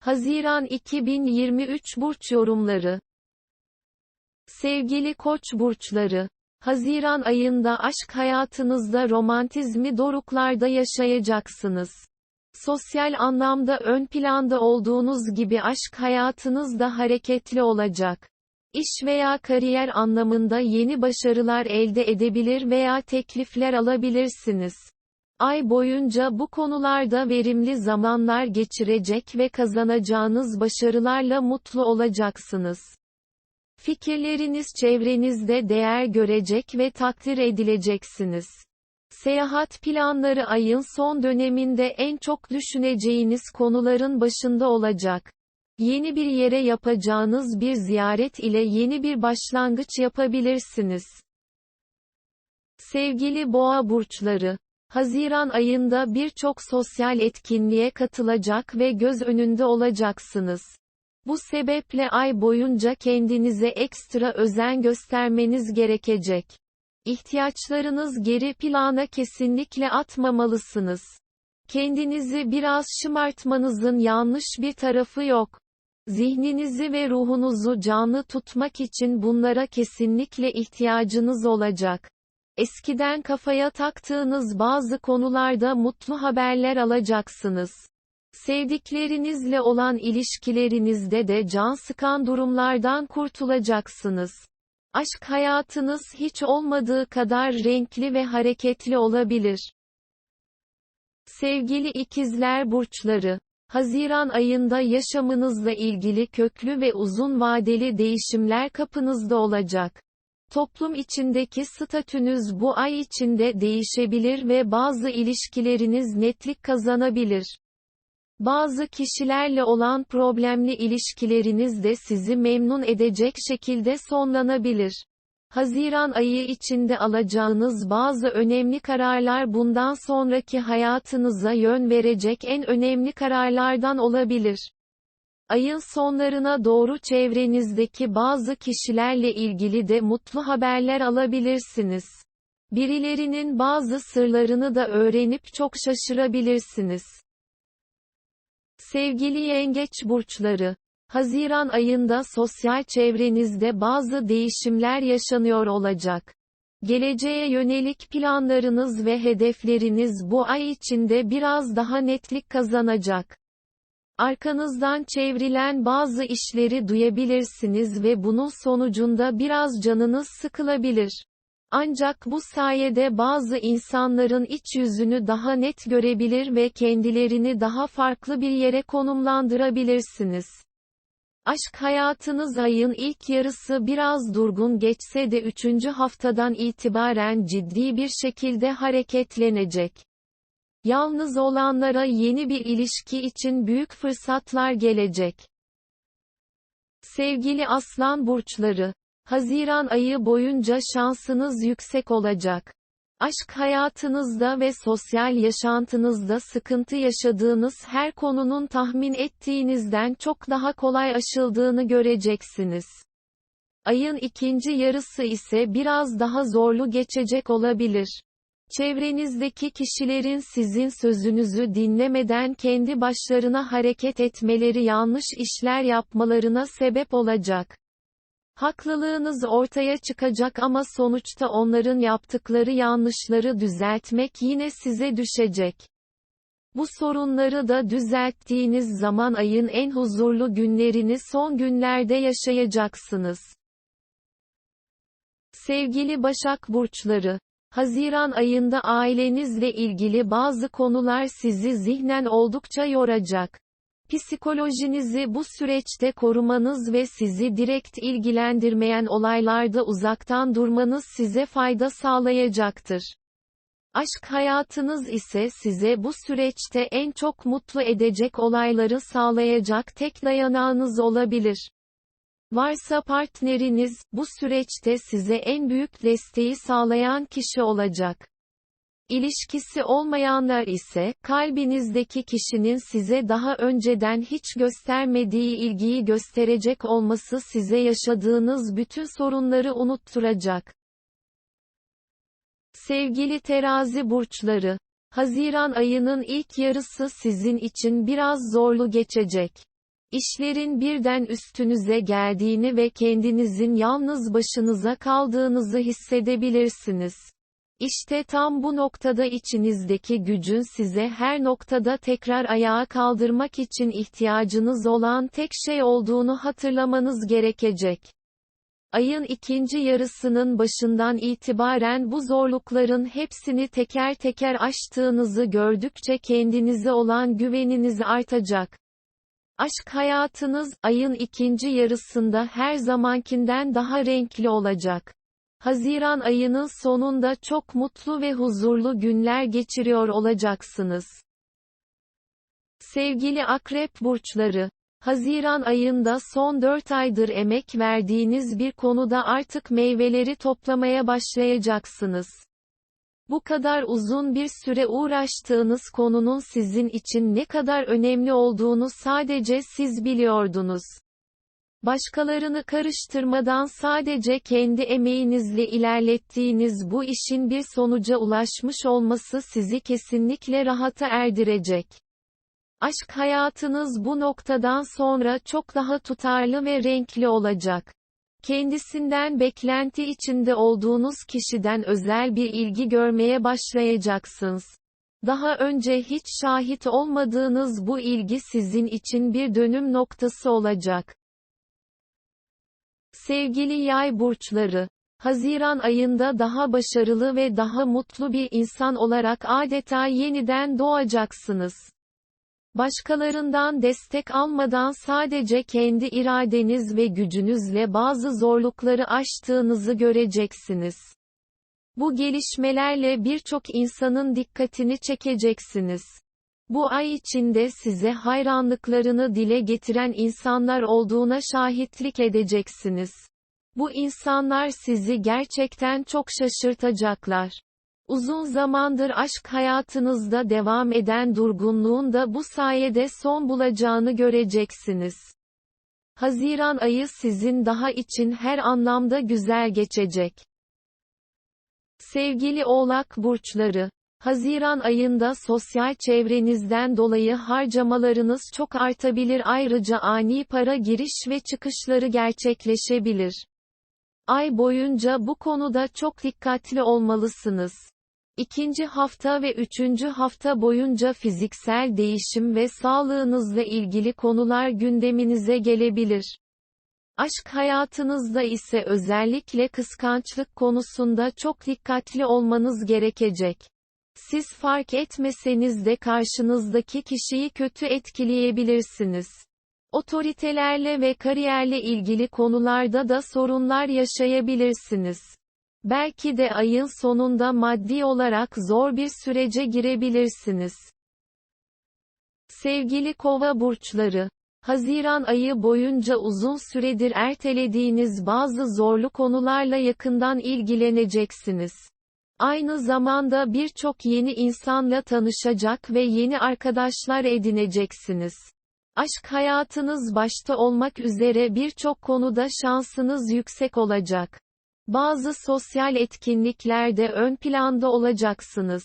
Haziran 2023 burç yorumları. Sevgili Koç burçları, Haziran ayında aşk hayatınızda romantizmi doruklarda yaşayacaksınız. Sosyal anlamda ön planda olduğunuz gibi aşk hayatınız da hareketli olacak. İş veya kariyer anlamında yeni başarılar elde edebilir veya teklifler alabilirsiniz. Ay boyunca bu konularda verimli zamanlar geçirecek ve kazanacağınız başarılarla mutlu olacaksınız. Fikirleriniz çevrenizde değer görecek ve takdir edileceksiniz. Seyahat planları ayın son döneminde en çok düşüneceğiniz konuların başında olacak. Yeni bir yere yapacağınız bir ziyaret ile yeni bir başlangıç yapabilirsiniz. Sevgili boğa burçları, Haziran ayında birçok sosyal etkinliğe katılacak ve göz önünde olacaksınız. Bu sebeple ay boyunca kendinize ekstra özen göstermeniz gerekecek. İhtiyaçlarınız geri plana kesinlikle atmamalısınız. Kendinizi biraz şımartmanızın yanlış bir tarafı yok. Zihninizi ve ruhunuzu canlı tutmak için bunlara kesinlikle ihtiyacınız olacak. Eskiden kafaya taktığınız bazı konularda mutlu haberler alacaksınız. Sevdiklerinizle olan ilişkilerinizde de can sıkan durumlardan kurtulacaksınız. Aşk hayatınız hiç olmadığı kadar renkli ve hareketli olabilir. Sevgili ikizler burçları, Haziran ayında yaşamınızla ilgili köklü ve uzun vadeli değişimler kapınızda olacak. Toplum içindeki statünüz bu ay içinde değişebilir ve bazı ilişkileriniz netlik kazanabilir. Bazı kişilerle olan problemli ilişkileriniz de sizi memnun edecek şekilde sonlanabilir. Haziran ayı içinde alacağınız bazı önemli kararlar bundan sonraki hayatınıza yön verecek en önemli kararlardan olabilir. Ayın sonlarına doğru çevrenizdeki bazı kişilerle ilgili de mutlu haberler alabilirsiniz. Birilerinin bazı sırlarını da öğrenip çok şaşırabilirsiniz. Sevgili yengeç burçları, Haziran ayında sosyal çevrenizde bazı değişimler yaşanıyor olacak. Geleceğe yönelik planlarınız ve hedefleriniz bu ay içinde biraz daha netlik kazanacak. Arkanızdan çevrilen bazı işleri duyabilirsiniz ve bunun sonucunda biraz canınız sıkılabilir. Ancak bu sayede bazı insanların iç yüzünü daha net görebilir ve kendilerini daha farklı bir yere konumlandırabilirsiniz. Aşk hayatınız ayın ilk yarısı biraz durgun geçse de üçüncü haftadan itibaren ciddi bir şekilde hareketlenecek. Yalnız olanlara yeni bir ilişki için büyük fırsatlar gelecek. Sevgili aslan burçları, Haziran ayı boyunca şansınız yüksek olacak. Aşk hayatınızda ve sosyal yaşantınızda sıkıntı yaşadığınız her konunun tahmin ettiğinizden çok daha kolay aşıldığını göreceksiniz. Ayın ikinci yarısı ise biraz daha zorlu geçecek olabilir. Çevrenizdeki kişilerin sizin sözünüzü dinlemeden kendi başlarına hareket etmeleri yanlış işler yapmalarına sebep olacak. Haklılığınız ortaya çıkacak ama sonuçta onların yaptıkları yanlışları düzeltmek yine size düşecek. Bu sorunları da düzelttiğiniz zaman ayın en huzurlu günlerini son günlerde yaşayacaksınız. Sevgili Başak Burçları, Haziran ayında ailenizle ilgili bazı konular sizi zihnen oldukça yoracak. Psikolojinizi bu süreçte korumanız ve sizi direkt ilgilendirmeyen olaylarda uzaktan durmanız size fayda sağlayacaktır. Aşk hayatınız ise size bu süreçte en çok mutlu edecek olayları sağlayacak tek dayanağınız olabilir. Varsa partneriniz, bu süreçte size en büyük desteği sağlayan kişi olacak. İlişkisi olmayanlar ise, kalbinizdeki kişinin size daha önceden hiç göstermediği ilgiyi gösterecek olması size yaşadığınız bütün sorunları unutturacak. Sevgili terazi burçları, Haziran ayının ilk yarısı sizin için biraz zorlu geçecek. İşlerin birden üstünüze geldiğini ve kendinizin yalnız başınıza kaldığınızı hissedebilirsiniz. İşte tam bu noktada içinizdeki gücün size her noktada tekrar ayağa kaldırmak için ihtiyacınız olan tek şey olduğunu hatırlamanız gerekecek. Ayın ikinci yarısının başından itibaren bu zorlukların hepsini teker teker aştığınızı gördükçe kendinize olan güveniniz artacak. Aşk hayatınız, ayın ikinci yarısında her zamankinden daha renkli olacak. Haziran ayının sonunda çok mutlu ve huzurlu günler geçiriyor olacaksınız. Sevgili akrep burçları, Haziran ayında son 4 aydır emek verdiğiniz bir konuda artık meyveleri toplamaya başlayacaksınız. Bu kadar uzun bir süre uğraştığınız konunun sizin için ne kadar önemli olduğunu sadece siz biliyordunuz. Başkalarını karıştırmadan sadece kendi emeğinizle ilerlettiğiniz bu işin bir sonuca ulaşmış olması sizi kesinlikle rahata erdirecek. Aşk hayatınız bu noktadan sonra çok daha tutarlı ve renkli olacak. Kendisinden beklenti içinde olduğunuz kişiden özel bir ilgi görmeye başlayacaksınız. Daha önce hiç şahit olmadığınız bu ilgi sizin için bir dönüm noktası olacak. Sevgili yay burçları, Haziran ayında daha başarılı ve daha mutlu bir insan olarak adeta yeniden doğacaksınız. Başkalarından destek almadan sadece kendi iradeniz ve gücünüzle bazı zorlukları aştığınızı göreceksiniz. Bu gelişmelerle birçok insanın dikkatini çekeceksiniz. Bu ay içinde size hayranlıklarını dile getiren insanlar olduğuna şahitlik edeceksiniz. Bu insanlar sizi gerçekten çok şaşırtacaklar. Uzun zamandır aşk hayatınızda devam eden durgunluğun da bu sayede son bulacağını göreceksiniz. Haziran ayı sizin daha için her anlamda güzel geçecek. Sevgili Oğlak burçları, Haziran ayında sosyal çevrenizden dolayı harcamalarınız çok artabilir ayrıca ani para giriş ve çıkışları gerçekleşebilir. Ay boyunca bu konuda çok dikkatli olmalısınız. İkinci hafta ve üçüncü hafta boyunca fiziksel değişim ve sağlığınızla ilgili konular gündeminize gelebilir. Aşk hayatınızda ise özellikle kıskançlık konusunda çok dikkatli olmanız gerekecek. Siz fark etmeseniz de karşınızdaki kişiyi kötü etkileyebilirsiniz. Otoritelerle ve kariyerle ilgili konularda da sorunlar yaşayabilirsiniz. Belki de ayın sonunda maddi olarak zor bir sürece girebilirsiniz. Sevgili kova burçları, Haziran ayı boyunca uzun süredir ertelediğiniz bazı zorlu konularla yakından ilgileneceksiniz. Aynı zamanda birçok yeni insanla tanışacak ve yeni arkadaşlar edineceksiniz. Aşk hayatınız başta olmak üzere birçok konuda şansınız yüksek olacak. Bazı sosyal etkinliklerde ön planda olacaksınız.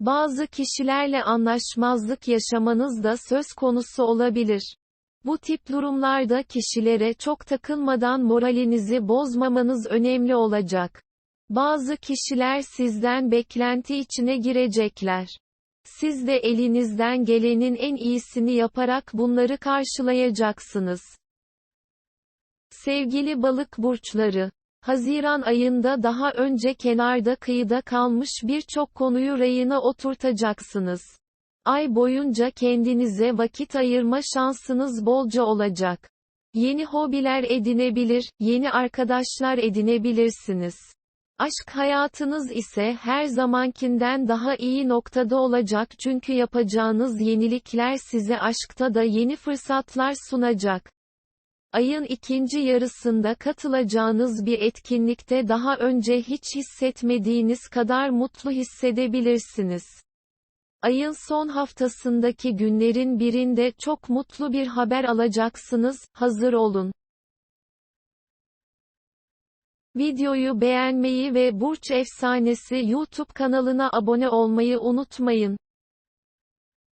Bazı kişilerle anlaşmazlık yaşamanız da söz konusu olabilir. Bu tip durumlarda kişilere çok takılmadan moralinizi bozmamanız önemli olacak. Bazı kişiler sizden beklenti içine girecekler. Siz de elinizden gelenin en iyisini yaparak bunları karşılayacaksınız. Sevgili balık burçları, Haziran ayında daha önce kenarda kıyıda kalmış birçok konuyu rayına oturtacaksınız. Ay boyunca kendinize vakit ayırma şansınız bolca olacak. Yeni hobiler edinebilir, yeni arkadaşlar edinebilirsiniz. Aşk hayatınız ise her zamankinden daha iyi noktada olacak çünkü yapacağınız yenilikler size aşkta da yeni fırsatlar sunacak. Ayın ikinci yarısında katılacağınız bir etkinlikte daha önce hiç hissetmediğiniz kadar mutlu hissedebilirsiniz. Ayın son haftasındaki günlerin birinde çok mutlu bir haber alacaksınız, hazır olun. Videoyu beğenmeyi ve Burç Efsanesi YouTube kanalına abone olmayı unutmayın.